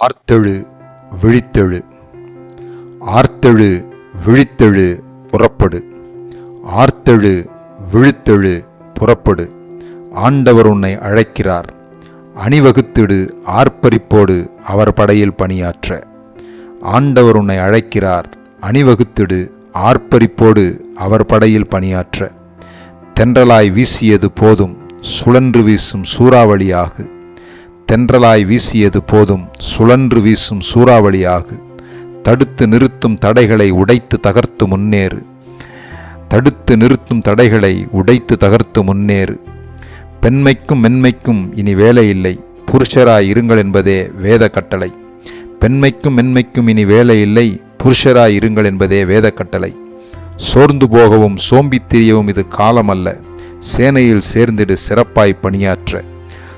ஆர்த்தெழு விழித்தெழு. ஆர்த்தெழு விழித்தெழு புறப்படு. ஆர்த்தெழு விழித்தெழு புறப்படு. ஆண்டவர் உன்னை அழைக்கிறார். அணிவகுத்திடு ஆர்ப்பரிப்போடு அவர் படையில் பணியாற்ற. ஆண்டவர் உன்னை அழைக்கிறார். அணிவகுத்திடு ஆர்ப்பரிப்போடு அவர் படையில் பணியாற்ற. தென்றலாய் வீசியது போதும் சுழன்று வீசும் சூறாவளியாகு. தென்றலாய் வீசியது போதும் சுழன்று வீசும் சூறாவளியாகு. தடுத்து நிறுத்தும் தடைகளை உடைத்து தகர்த்து முன்னேறு. தடுத்து நிறுத்தும் தடைகளை உடைத்து தகர்த்து முன்னேறு. பெண்மைக்கும் மென்மைக்கும் இனி வேலை இல்லை புருஷராய் இருங்கள் என்பதே வேத கட்டளை. பெண்மைக்கும் மென்மைக்கும் இனி வேலை இல்லை புருஷராய் இருங்கள் என்பதே வேத கட்டளை. சோர்ந்து போகவும் சோம்பித் திரியவும் இது காலமல்ல. சேனையில் சேர்ந்திடு சிறப்பாய் பணியாற்ற.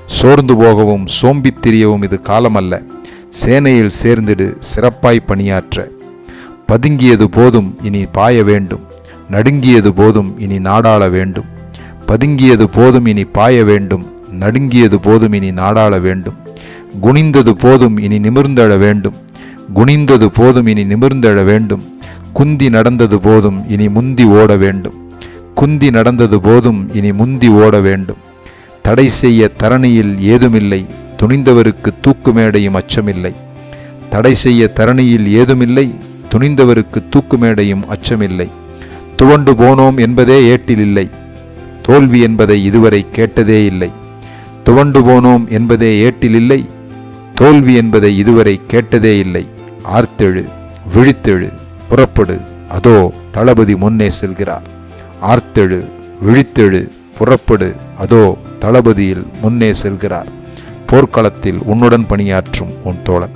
சோர்ந்து போகவும் சோம்பித் திரியவும் இது காலமல்ல. சேனையில் சேர்ந்திடு சிறப்பாய் பணியாற்ற. பதுங்கியது போதும் இனி பாய வேண்டும். நடுங்கியது போதும் இனி நாடாள வேண்டும். பதுங்கியது போதும் இனி பாய வேண்டும். நடுங்கியது போதும் இனி நாடாள வேண்டும். குனிந்தது போதும் இனி நிமிர்ந்தழ வேண்டும். குனிந்தது போதும் இனி நிமிர்ந்தழ வேண்டும். குந்தி நடந்தது போதும் இனி முந்தி ஓட வேண்டும். குந்தி நடந்தது போதும் இனி முந்தி ஓட வேண்டும். தடை செய்ய தரணியில் ஏதுமில்லை துணிந்தவருக்கு தூக்கு மேடையும் அச்சமில்லை. தடை செய்ய தரணியில் ஏதுமில்லை துணிந்தவருக்கு தூக்கு மேடையும் அச்சமில்லை. துவண்டு போனோம் என்பதே ஏட்டில் இல்லை. தோல்வி என்பதை இதுவரை கேட்டதே இல்லை. துவண்டு போனோம் என்பதே ஏட்டில் இல்லை. தோல்வி என்பதை இதுவரை கேட்டதே இல்லை. ஆர்த்தெழு விழித்தெழு புறப்படு அதோ தளபதி முன்னே செல்கிறார். ஆர்த்தெழு விழித்தெழு புறப்படு. அதோ தளபதியில் முன்னே செல்கிறார். போர்க்களத்தில் உன்னுடன் பணியாற்றும் உன் தோழன்.